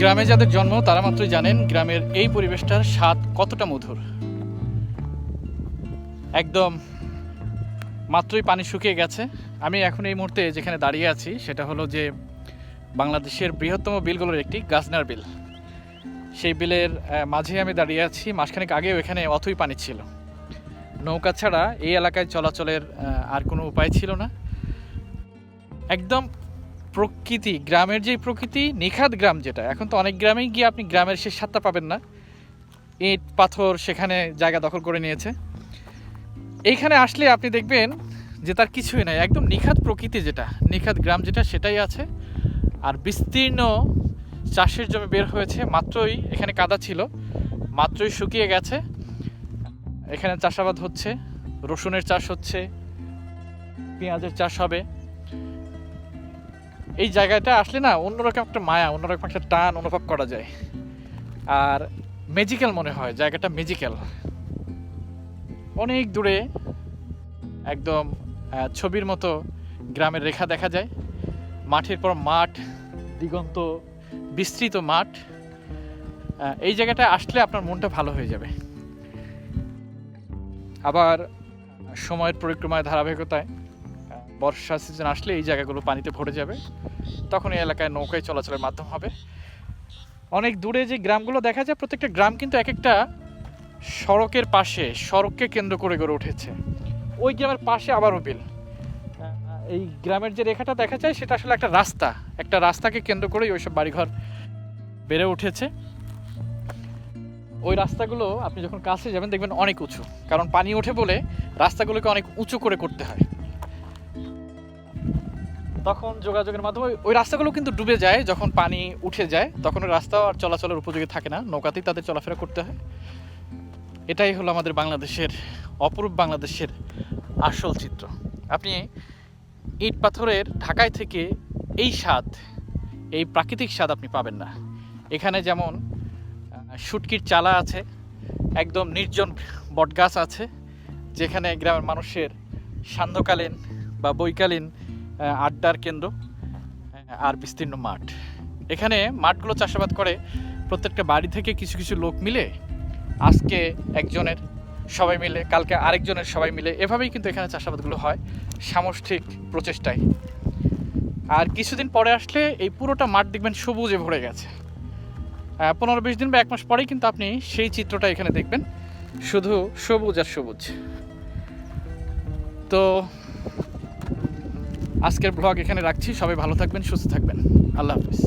গ্রামে যাদের জন্ম, তারা মাত্রই জানেন গ্রামের এই পরিবেশটার স্বাদ কতটা মধুর। একদম মাত্রই পানি শুকিয়ে গেছে। আমি এখন এই মুহূর্তে যেখানে দাঁড়িয়ে আছি, সেটা হলো যে বাংলাদেশের বৃহত্তম বিলগুলোর একটি গাজনার বিল। সেই বিলের মাঝে আমি দাঁড়িয়ে আছি, মাসখানেক আগেও এখানে অথই পানি ছিল। নৌকা ছাড়া এই এলাকায় চলাচলের আর কোনো উপায় ছিল না। একদম প্রকৃতি, গ্রামের যে প্রকৃতি নিখাত গ্রাম যেটা, এখন তো অনেক গ্রামেই গিয়ে আপনি গ্রামের সে স্বাদটা পাবেন না। ইট, পাথর সেখানে জায়গা দখল করে নিয়েছে। এইখানে আসলে আপনি দেখবেন যে তার কিছুই নাই, একদম নিখাত প্রকৃতি যেটা নিখাত গ্রাম যেটা, সেটাই আছে। আর বিস্তীর্ণ চাষের জমি বের হয়েছে, মাত্রই এখানে কাদা ছিল, মাত্রই শুকিয়ে গেছে। এখানে চাষাবাদ হচ্ছে, রসুনের চাষ হচ্ছে, পেঁয়াজের চাষ হবে। এই জায়গাটা আসলে না অন্যরকম একটা মায়া, অন্যরকম একটা টান অনুভব করা যায়। আর ম্যাজিক্যাল মনে হয়, জায়গাটা ম্যাজিক্যাল অনেক দূরে একদম ছবির মতো গ্রামের রেখা দেখা যায়। মাঠের পর মাঠ, দিগন্ত, বিস্তৃত মাঠ। এই জায়গাটা আসলে আপনার মনটা ভালো হয়ে যাবে। আবার সময়ের পরিক্রমায়, ধারাবাহিকতায় বর্ষা সিজন আসলে এই জায়গাগুলো পানিতে ভরে যাবে। তখন এই এলাকায় নৌকায় চলাচলের মাধ্যম হবে। অনেক দূরে যে গ্রামগুলো দেখা যায়, প্রত্যেকটা গ্রাম কিন্তু এক একটা সড়কের পাশে, সড়ককে কেন্দ্র করে গড়ে উঠেছে। ওই গ্রামের পাশে আবারও বিল। এই গ্রামের যে রেখাটা দেখা যায়, সেটা আসলে একটা রাস্তা। একটা রাস্তাকে কেন্দ্র করেই ওইসব বাড়িঘর বেড়ে উঠেছে। ওই রাস্তাগুলো আপনি যখন কাছে যাবেন, দেখবেন অনেক উঁচু। কারণ পানি ওঠে বলে রাস্তাগুলোকে অনেক উঁচু করে করতে হয়। তখন যোগাযোগের মাধ্যমে ওই- রাস্তাগুলো কিন্তু ডুবে যায় যখন পানি উঠে যায়। তখন ওই রাস্তাও আর চলাচলের উপযোগী থাকে না। নৌকাতেই তাদের চলাফেরা করতে হয়। এটাই হলো আমাদের বাংলাদেশের অপরূপ বাংলাদেশের আসল চিত্র। আপনি ইট পাথরের ঢাকায় থেকে এই স্বাদ এই প্রাকৃতিক স্বাদ আপনি পাবেন না। এখানে যেমন আহ, শুটকির চালা আছে একদম নির্জন বটগাছ আছে যেখানে গ্রামের মানুষের সান্ধ্যকালীন বা বৈকালীন আড্ডার কেন্দ্র আর বিস্তীর্ণ মাঠ। এখানে মাঠগুলো চাষাবাদ করে প্রত্যেকটা বাড়ি থেকে কিছু কিছু লোক মিলে আজকে একজনের সবাই মিলে, কালকে আরেকজনের সবাই মিলে এভাবেই কিন্তু এখানে চাষাবাদগুলো হয় সামষ্টিক প্রচেষ্টায়। আর কিছুদিন পরে আসলে এই পুরোটা মাঠ দেখবেন সবুজে ভরে গেছে। পনেরো বিশ দিন বা এক মাস পরেই কিন্তু আপনি সেই চিত্রটা এখানে দেখবেন। শুধু সবুজ আর সবুজ। তো আজকের ব্লগ এখানে রাখছি। সবাই ভালো থাকবেন সুস্থ থাকবেন। আল্লাহ হাফিজ।